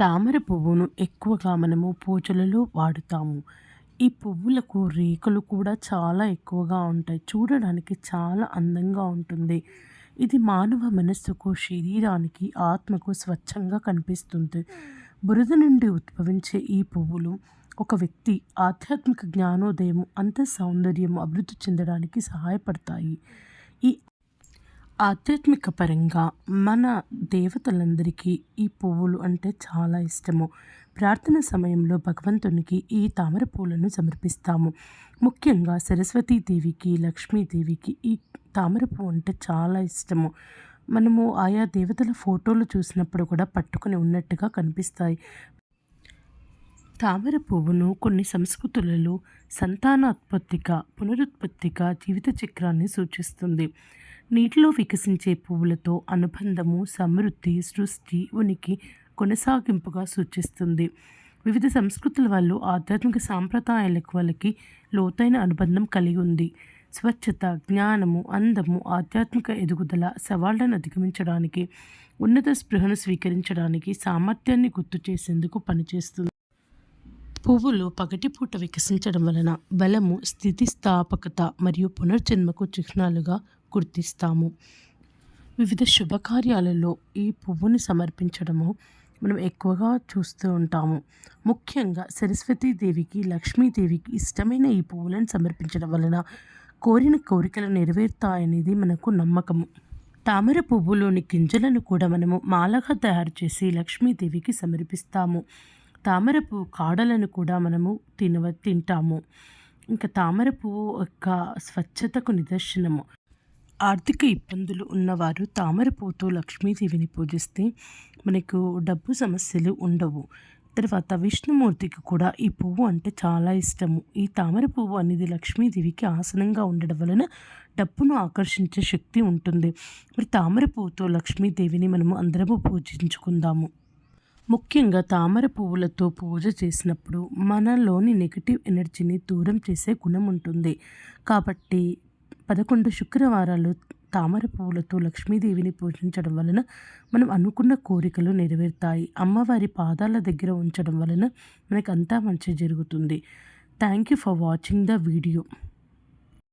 తామర పువ్వును ఎక్కువగా మనము పూజలలో వాడుతాము. ఈ పువ్వులకు రేకులు కూడా చాలా ఎక్కువగా ఉంటాయి. చూడడానికి చాలా అందంగా ఉంటుంది. ఇది మానవ మనస్సుకు శరీరానికి ఆత్మకు స్వచ్ఛంగా కనిపిస్తుంది. బురద నుండి ఉద్భవించే ఈ పువ్వులు ఒక వ్యక్తి ఆధ్యాత్మిక జ్ఞానోదయం అంత సౌందర్యం అభివృద్ధి చెందడానికి సహాయపడతాయి. ఈ ఆధ్యాత్మిక పరంగా మన దేవతలందరికీ ఈ పువ్వులు అంటే చాలా ఇష్టము. ప్రార్థన సమయంలో భగవంతునికి ఈ తామర పూలను సమర్పిస్తాము. ముఖ్యంగా సరస్వతీదేవికి లక్ష్మీదేవికి ఈ తామర పువ్వు అంటే చాలా ఇష్టము. మనము ఆయా దేవతల ఫోటోలు చూసినప్పుడు కూడా పట్టుకుని ఉన్నట్టుగా కనిపిస్తాయి. తామర పువ్వును కొన్ని సంస్కృతులలో సంతానోత్పత్తిగా పునరుత్పత్తిగా జీవిత చక్రాన్ని సూచిస్తుంది. నీటిలో వికసించే పువ్వులతో అనుబంధము సమృద్ధి సృష్టి ఉనికి కొనసాగింపుగా సూచిస్తుంది. వివిధ సంస్కృతుల వాళ్ళు ఆధ్యాత్మిక సాంప్రదాయాలకు వాళ్ళకి లోతైన అనుబంధం కలిగి ఉంది. స్వచ్ఛత జ్ఞానము అందము ఆధ్యాత్మిక ఎదుగుదల సవాళ్ళను అధిగమించడానికి ఉన్నత స్పృహను స్వీకరించడానికి సామర్థ్యాన్ని గుర్తు చేసేందుకు పనిచేస్తుంది. పువ్వులు పగటిపూట వికసించడం వలన బలము స్థితిస్థాపకత మరియు పునర్జన్మకు చిహ్నాలుగా గుర్తిస్తాము. వివిధ శుభకార్యాలలో ఈ పువ్వుని సమర్పించడము మనం ఎక్కువగా చూస్తూ ఉంటాము. ముఖ్యంగా సరస్వతీదేవికి లక్ష్మీదేవికి ఇష్టమైన ఈ పువ్వులను సమర్పించడం వలన కోరిన కోరికలు నెరవేరుతాయనేది మనకు నమ్మకము. తామర పువ్వులోని గింజలను కూడా మనము మాలగా తయారు చేసి లక్ష్మీదేవికి సమర్పిస్తాము. తామరపు కాడలను కూడా మనము తినవ తింటాము. ఇంకా తామర పువ్వు యొక్క స్వచ్ఛతకు నిదర్శనము. ఆర్థిక ఇబ్బందులు ఉన్నవారు తామర పువ్వుతో లక్ష్మీదేవిని పూజిస్తే మనకు డబ్బు సమస్యలు ఉండవు. తర్వాత విష్ణుమూర్తికి కూడా ఈ పువ్వు అంటే చాలా ఇష్టము. ఈ తామర పువ్వు అనేది లక్ష్మీదేవికి ఆసనంగా ఉండడం వలన డబ్బును ఆకర్షించే శక్తి ఉంటుంది. మరి తామర పువ్వుతో లక్ష్మీదేవిని మనము అందరము పూజించుకుందాము. ముఖ్యంగా తామర పువ్వులతో పూజ చేసినప్పుడు మనలోని నెగిటివ్ ఎనర్జీని దూరం చేసే గుణం ఉంటుంది. కాబట్టి పదకొండు శుక్రవారాలు తామర పువ్వులతో లక్ష్మీదేవిని పూజించడం వలన మనం అనుకున్న కోరికలు నెరవేరుతాయి. అమ్మవారి పాదాల దగ్గర ఉంచడం వలన మనకు అంతా మంచి జరుగుతుంది. Thank you for watching the video